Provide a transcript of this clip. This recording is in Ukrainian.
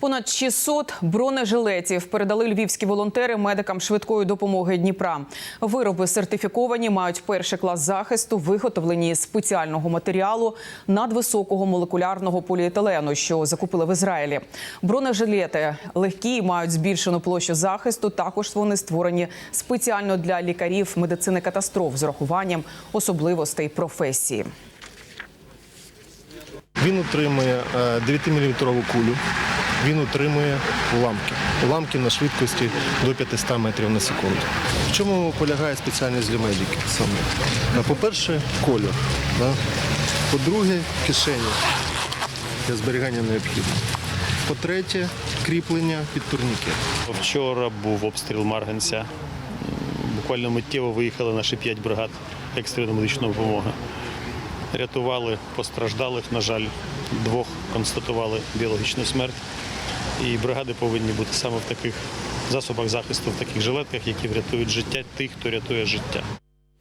Понад 600 бронежилетів передали львівські волонтери медикам швидкої допомоги Дніпра. Вироби сертифіковані, мають перший клас захисту, виготовлені з спеціального матеріалу надвисокого молекулярного поліетилену, що закупили в Ізраїлі. Бронежилети легкі, мають збільшену площу захисту. Також вони створені спеціально для лікарів медицини катастроф з урахуванням особливостей професії. Він утримує 9-мм кулю. Він утримує уламки. Уламки на швидкості до 500 метрів на секунду. В чому полягає спеціальність для медиків саме? По-перше, кольор. Да? По-друге, кишені для зберігання необхідно. По-третє, кріплення під турнікет. Вчора був обстріл Марганця. Буквально миттєво виїхали наші п'ять бригад екстреної медичної допомоги. Рятували постраждалих, на жаль, двох констатували біологічну смерть. І бригади повинні бути саме в таких засобах захисту, в таких жилетках, які врятують життя тих, хто рятує життя.